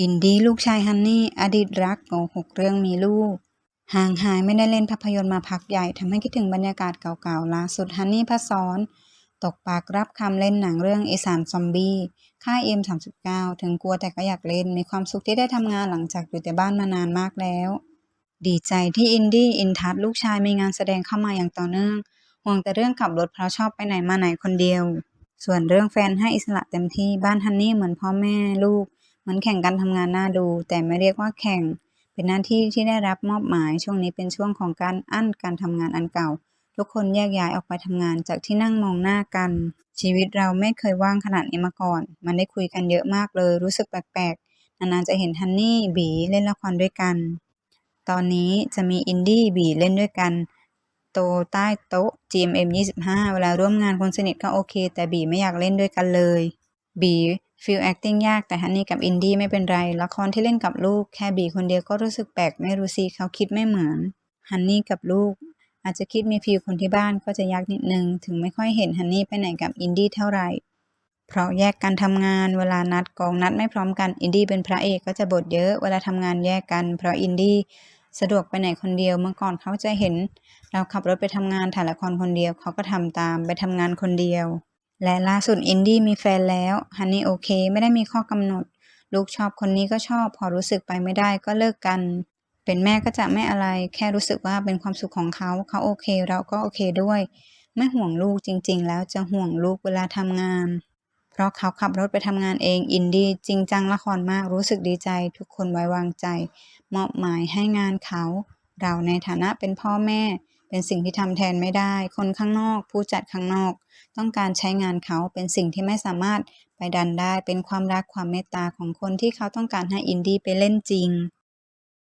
อินดี้ลูกชายฮันนี่ อดีตรักโกหกเรื่องมีลูก ห่างหายไม่ได้เล่นภาพยนตร์มาพักใหญ่ทำให้คิดถึงบรรยากาศเก่าๆล่าสุดฮันนี่พัสอนตกปากรับคำเล่นหนังเรื่องอีสานซอมบี้ค่ายเอ็มสามสิบเก้าถึงกลัวแต่ก็อยากเล่น มีความสุขที่ได้ทำงานหลังจากอยู่แต่บ้านมานานมากแล้ว ดีใจที่อินดี้อินทัศลูกชายมีงานแสดงเข้ามาอย่างต่อเนื่อง ห่วงแต่เรื่องขับรถเพราะชอบไปไหนมาไหนคนเดียว ส่วนเรื่องแฟนให้อิสระเต็มที่บ้านฮันนี่เหมือนพ่อแม่ลูก มือนแข่งกันทำงานหน้าดู แต่ไม่เรียกว่าแข่ง เป็นหน้าที่ที่ได้รับมอบหมาย ช่วงนี้เป็นช่วงของการอั้นการทำงานอันเก่า ทุกคนแยกย้ายออกไปทำงานจากที่นั่งมองหน้ากัน ชีวิตเราไม่เคยว่างขนาดนี้มาก่อน มันได้คุยกันเยอะมากเลย รู้สึกแปลกๆ นานๆจะเห็นฮันนี่บีเล่นละครด้วยกัน ตอนนี้จะมีอินดี้บีเล่นด้วยกันโตใต้โต๊ะ GMM 25 เวลาร่วมงานคนสนิทก็โอเค แต่บีไม่อยากเล่นด้วยกันเลย บี ฟิล acting ยากแต่ฮันนี่กับอินดี้ไม่เป็นไร ละครที่เล่นกับลูกแค่บีคนเดียวก็รู้สึกแปลกไม่รู้สิเขาคิดไม่เหมือนฮันนี่กับลูก อาจจะคิดมีฟิลคนที่บ้านก็จะยากนิดนึง ถึงไม่ค่อยเห็นฮันนี่ไปไหนกับอินดี้เท่าไหร่ เพราะแยกกันทำงานเวลานัดกองนัดไม่พร้อมกันอินดี้เป็นพระเอกก็จะบทเยอะเวลาทำงานแยกกัน เพราะอินดี้สะดวกไปไหนคนเดียวเมื่อก่อนเขาจะเห็น เราขับรถไปทำงานถ่ายละครคนเดียวเขาก็ทำตามไปทำงานคนเดียว และล่าสุดอินดี้มีแฟนแล้วฮันนี่โอเค ไม่ได้มีข้อกำหนด ลูกชอบคนนี้ก็ชอบ พอรู้สึกไปไม่ได้ก็เลิกกัน เป็นแม่ก็จะไม่อะไร แค่รู้สึกว่าเป็นความสุขของเขา เขาโอเค เราก็โอเคด้วย ไม่ห่วงลูกจริง ๆ แล้วจะห่วงลูกเวลาทำงาน เพราะเขาขับรถไปทำงานเองอินดี้จริงจังละครมากรู้สึกดีใจ ทุกคนไว้วางใจมอบหมายให้งานเขา เราในฐานะเป็นพ่อแม่ เป็นสิ่งที่ทำแทนไม่ได้ คนข้างนอก ผู้จัดข้างนอก ต้องการใช้งานเขาเป็นสิ่งที่ไม่สามารถไปดันได้ เป็นความรักความเมตตาของคนที่เขาต้องการให้อินดี้ไปเล่นจริง